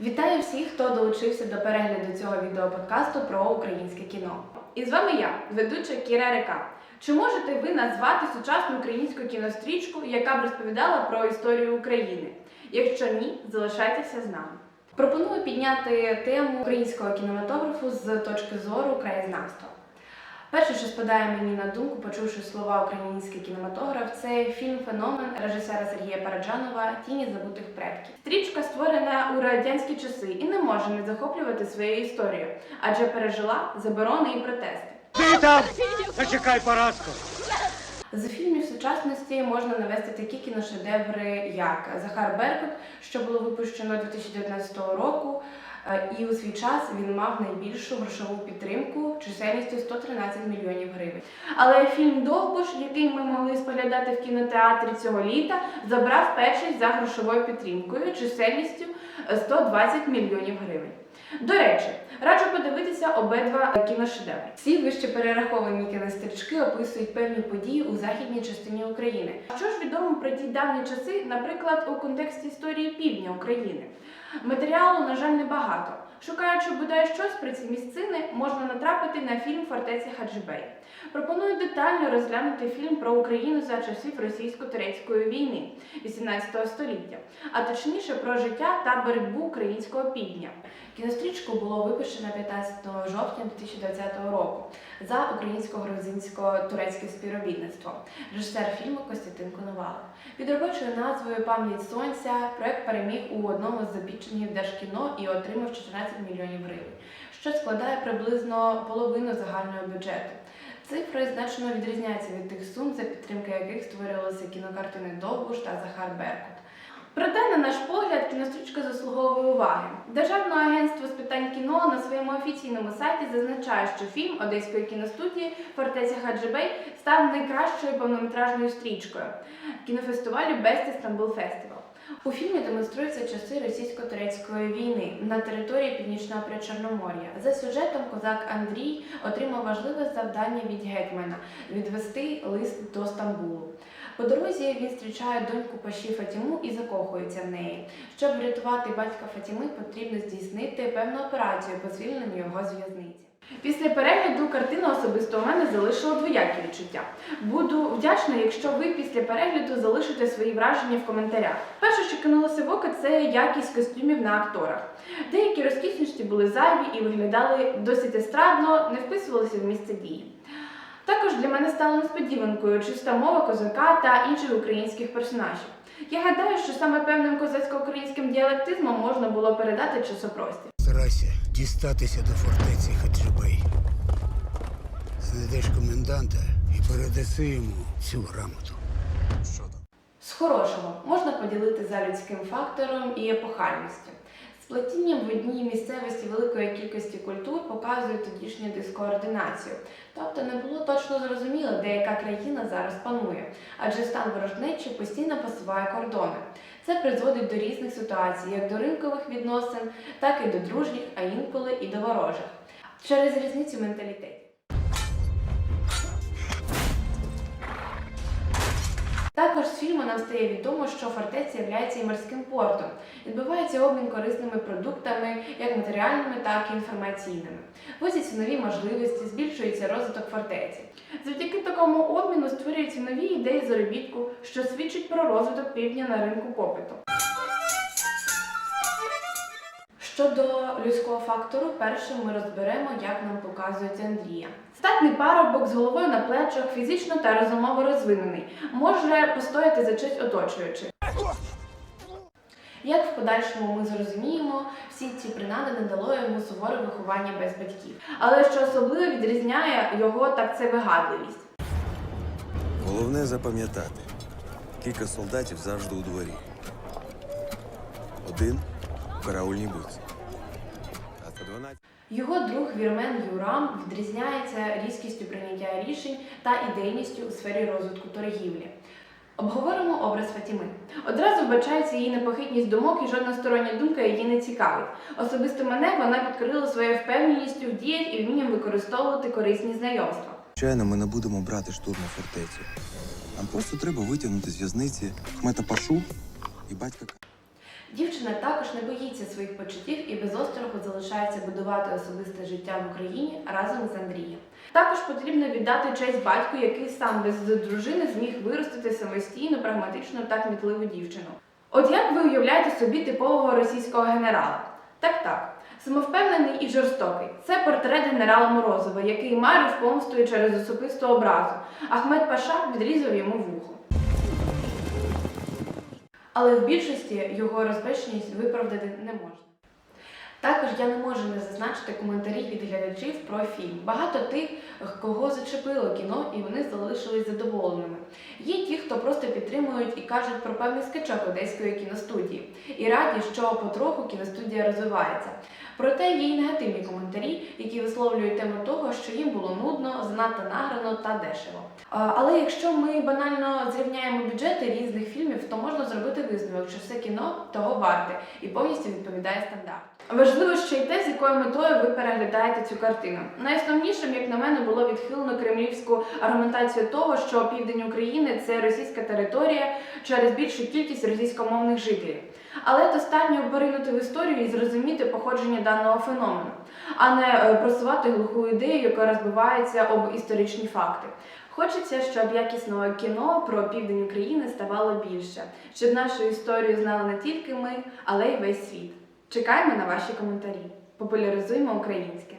Вітаю всіх, хто долучився до перегляду цього відеоподкасту про українське кіно. І з вами я, ведуча Кіра Река. Чи можете ви назвати сучасну українську кінострічку, яка б розповідала про історію України? Якщо ні, залишайтеся з нами. Пропоную підняти тему українського кінематографу з точки зору краєзнавства. Перше, що спадає мені на думку, почувши слова український кінематограф, це фільм Феномен режисера Сергія Параджанова Тіні забутих предків. Стрічка створена у радянські часи і не може не захоплювати своєю історією, адже пережила заборони і протести. Ти там! Зачекай поразку! З фільмів сучасності можна навести такі кіношедеври, як Захар Беркут, що було випущено 2019 року, і у свій час він мав найбільшу грошову підтримку чисельністю 113 мільйонів гривень. Але фільм Довбуш, який ми могли споглядати в кінотеатрі цього літа, забрав першість за грошовою підтримкою чисельністю е, 120 мільйонів гривень. До речі, раджу подивитися обидва кіношедеври. Всі вище перераховані кінострічки описують певні події у західній частині України. Що ж відомо про ті давні часи, наприклад, у контексті історії півдня України? Матеріалу, на жаль, небагато. Шукаючи бодай щось про ці місцини, можна натрапити на фільм Фортеця Хаджибей. Пропоную детально розглянути фільм про Україну за часів російсько-турецької війни 18 століття, а точніше про життя та боротьбу українського півдня. Кінострічку було випущено 15 жовтня 2020 року за українсько-грузинсько-турецьке співробітництво. Режисер фільму Костянтин Коновалов. Під робочою назвою Пам'ять сонця проект переміг у одному з запіченгів Держкіно і отримав 14 мільйонів гривень, що складає приблизно половину загального бюджету. Цифри значно відрізняються від тих сум, за підтримки яких створювалися кінокартини Довбуш та Захар Беркут. Проте, на наш погляд, кінострічка заслуговує уваги. Державне агентство з питань кіно на своєму офіційному сайті зазначає, що фільм Одеської кіностудії Фортеця Хаджибей став найкращою повнометражною стрічкою кінофестивалю Best Istanbul Festival. У фільмі демонструються часи російсько-турецької війни на території північного Причорномор'я. За сюжетом козак Андрій отримав важливе завдання від гетьмана відвести лист до Стамбулу. По дорозі він зустрічає доньку Паші Фатіму і закохується в неї. Щоб врятувати батька Фатіми, потрібно здійснити певну операцію по звільненню його з в'язниці. Після перегляду картина особисто у мене залишила двоякі відчуття. Буду вдячна, якщо ви після перегляду залишите свої враження в коментарях. Перше, що кинулося в око, це якість костюмів на акторах. Деякі розкішності були зайві і виглядали досить естрадно, не вписувалися в місце дії. Також для мене стало несподіванкою чиста мова козака та інших українських персонажів. Я гадаю, що саме певним козацько-українським діалектизмом можна було передати часопростір. Дістатися до фортеці Хаджибей. Знайдеш коменданта і передаси йому цю грамоту. З хорошого можна поділити за людським фактором і епохальністю. Сплетінням в одній місцевості великої кількості культур показує тодішню дискоординацію. Тобто не було точно зрозуміло, де яка країна зараз панує, адже стан ворожнечі постійно посуває кордони. Це призводить до різних ситуацій, як до ринкових відносин, так і до дружніх, а інколи і до ворожих, через різницю менталітетів. Також з фільму нам стає відомо, що фортеця є морським портом. Відбувається обмін корисними продуктами, як матеріальними, так і інформаційними. Возяться нові можливості, збільшується розвиток фортеці. Завдяки такому обміну створюються нові ідеї заробітку, що свідчить про розвиток півдня на ринку попиту. Щодо людського фактору, першим ми розберемо, як нам показують Андрія. Статний парубок з головою на плечах, фізично та розумово розвинений, може постояти за честь оточуючих. Як в подальшому ми зрозуміємо, всі ці принади не дало йому суворе виховання без батьків. Але що особливо відрізняє його, так це вигадливість. Головне запам'ятати. Кілька солдатів завжди у дворі. Один в караульній будці. А по 12 Його друг Вірмен Юрам відрізняється різкістю прийняття рішень та ідейністю у сфері розвитку торгівлі. Обговоримо образ Фатіми. Одразу вбачається її непохитність думок і жодна стороння думка її не цікавить. Особисто мене вона підкорила своєю впевненістю в діях і вмінням використовувати корисні знайомства. Звичайно, ми не будемо брати штурму фортецю. Нам просто треба витягнути з в'язниці Хмета Пашу і батька Ка- Дівчина також не боїться своїх почуттів і без остраху залишається будувати особисте життя в Україні разом з Андрієм. Також потрібно віддати честь батьку, який сам без дружини зміг виростити самостійну, прагматичну та кмітливу дівчину. От як ви уявляєте собі типового російського генерала? Так так. Самовпевнений і жорстокий. Це портрет генерала Морозова, який марив помстою через особисту образу. Ахмед Паша відрізав йому вухо. Але в більшості його розбещеність виправдати не можна. Також я не можу не зазначити коментарі від глядачів про фільм. Багато тих, кого зачепило кіно, і вони залишились задоволеними. Є ті, хто просто підтримують і кажуть про певний скачок одеської кіностудії, і раді, що потроху кіностудія розвивається. Проте є й негативні коментарі, які висловлюють тему того, що їм було нудно, занадто награно та дешево. Але якщо ми банально зрівняємо бюджети різних фільмів, то можна зробити висновок, що все кіно того варте і повністю відповідає стандарту. Важливо ще й те, з якою метою ви переглядаєте цю картину. Найосновнішим, як на мене, було відхилено кремлівську аргументацію того, що південь України це російська територія через більшу кількість російськомовних жителів. Але достатньо поринути в історію і зрозуміти походження даного феномену, а не е, просувати глуху ідею, яка розбивається об історичні факти. Хочеться, щоб якісного кіно про південь України ставало більше, щоб нашу історію знали не тільки ми, але й весь світ. Чекаємо на ваші коментарі. Популяризуємо українське.